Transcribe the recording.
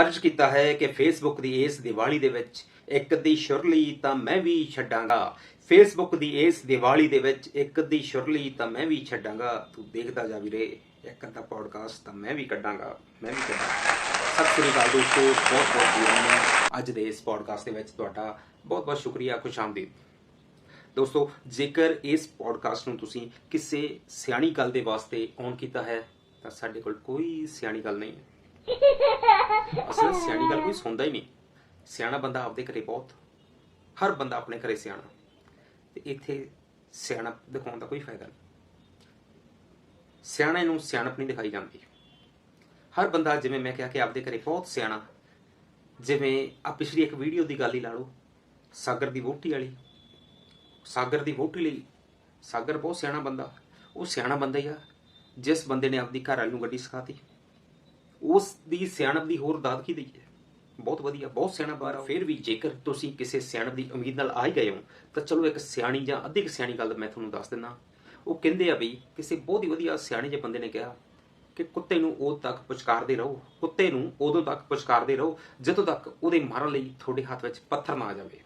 ਅਰਜ਼ ਕੀਤਾ ਹੈ ਕਿ ਫੇਸਬੁੱਕ ਦੀ ਇਸ ਦੀਵਾਲੀ ਦੇ ਵਿੱਚ ਇੱਕ ਦੀ ਸ਼ੁਰਲੀ ਤਾਂ ਮੈਂ ਵੀ ਛੱਡਾਂਗਾ। ਫੇਸਬੁੱਕ ਦੀ ਇਸ ਦੀਵਾਲੀ ਦੇ ਵਿੱਚ ਇੱਕ ਦੀ ਸ਼ੁਰਲੀ ਤਾਂ ਮੈਂ ਵੀ ਛੱਡਾਂਗਾ। ਤੂੰ ਦੇਖਦਾ ਜਾ ਵੀਰੇ, ਇੱਕ ਅੱਧਾ ਪੋਡਕਾਸਟ ਤਾਂ ਮੈਂ ਵੀ ਕੱਢਾਂਗਾ। ਮੈਂ ਵੀ ਕੱਢਾਂਗਾ। ਸਤਿ ਸ੍ਰੀ ਅਕਾਲ ਦੋਸਤੋ, ਬਹੁਤ ਬਹੁਤ ਜੀ ਅੱਜ ਦੇ ਇਸ ਪੋਡਕਾਸਟ ਦੇ ਵਿੱਚ ਤੁਹਾਡਾ ਬਹੁਤ ਬਹੁਤ ਸ਼ੁਕਰੀਆ, ਖੁਸ਼ ਦੋਸਤੋ, ਜੇਕਰ ਇਸ ਪੋਡਕਾਸਟ ਨੂੰ ਤੁਸੀਂ ਕਿਸੇ ਸਿਆਣੀ ਗੱਲ ਦੇ ਵਾਸਤੇ ਔਨ ਕੀਤਾ ਹੈ, ਤਾਂ ਸਾਡੇ ਕੋਲ ਕੋਈ ਸਿਆਣੀ ਗੱਲ ਨਹੀਂ ਹੈ। ਅਸਲ ਸਿਆਣੀ ਗੱਲ ਕੋਈ ਸੁਣਦਾ ਹੀ ਨਹੀਂ। ਸਿਆਣਾ ਬੰਦਾ ਆਪਦੇ ਘਰੇ ਬਹੁਤ, ਹਰ ਬੰਦਾ ਆਪਣੇ ਘਰੇ ਸਿਆਣਾ। ਤੇ ਇੱਥੇ ਸਿਆਣਾ ਦਿਖਾਉਣ ਦਾ ਕੋਈ ਫਾਇਦਾ ਨਹੀਂ। ਸਿਆਣੇ ਨੂੰ ਸਿਆਣਪ ਨਹੀਂ ਦਿਖਾਈ ਜਾਂਦੀ। ਹਰ ਬੰਦਾ ਜਿਵੇਂ ਮੈਂ ਕਿਹਾ ਕਿ ਆਪਦੇ ਘਰੇ ਬਹੁਤ ਸਿਆਣਾ, ਜਿਵੇਂ ਆ ਪਿਛਲੀ ਇੱਕ ਵੀਡੀਓ ਦੀ ਗੱਲ ਹੀ ਲਾ ਲਓ, ਸਾਗਰ ਦੀ ਵੋਟੀ ਵਾਲੀ। ਸਾਗਰ ਦੀ ਵੋਟੀ ਲਈ ਸਾਗਰ ਬਹੁਤ ਸਿਆਣਾ ਬੰਦਾ। ਉਹ ਸਿਆਣਾ ਬੰਦਾ ਹੀ ਆ, ਜਿਸ ਬੰਦੇ ਨੇ ਆਪਦੀ ਘਰ ਵਾਲੀ ਨੂੰ ਗੱਡੀ ਸਿਖਾਤੀ। ਉਸ ਦੀ ਸਿਆਣਪ ਦੀ ਹੋਰ ਦਾਦ ਕੀ ਦਈਏ ਬਹੁਤ ਵਧੀਆ, ਬਹੁਤ ਸਿਆਣਾ ਬਾਰ ਫਿਰ ਵੀ ਜੇਕਰ ਤੁਸੀਂ ਕਿਸੇ ਸਿਆਣਪ ਦੀ ਉਮੀਦ ਨਾਲ ਆ ਹੀ ਗਏ ਹੋ, ਤਾਂ ਚਲੋ ਇੱਕ ਸਿਆਣੀ ਜਾਂ ਅੱਧੀ ਕੁ ਸਿਆਣੀ ਗੱਲ ਮੈਂ ਤੁਹਾਨੂੰ ਦੱਸ ਦਿੰਦਾ। ਉਹ ਕਹਿੰਦੇ ਆ ਵੀ ਕਿਸੇ ਬਹੁਤ ਹੀ ਵਧੀਆ ਸਿਆਣੇ ਜਿਹੇ ਬੰਦੇ ਨੇ ਕਿਹਾ ਕਿ ਕੁੱਤੇ ਨੂੰ ਉਦੋਂ ਤੱਕ ਪੁਚਕਾਰਦੇ ਰਹੋ, ਕੁੱਤੇ ਨੂੰ ਉਦੋਂ ਤੱਕ ਪੁਚਕਾਰਦੇ ਰਹੋ, ਜਦੋਂ ਤੱਕ ਉਹਦੇ ਮਾਰਨ ਲਈ ਤੁਹਾਡੇ ਹੱਥ ਵਿੱਚ ਪੱਥਰ ਨਾ ਆ ਜਾਵੇ।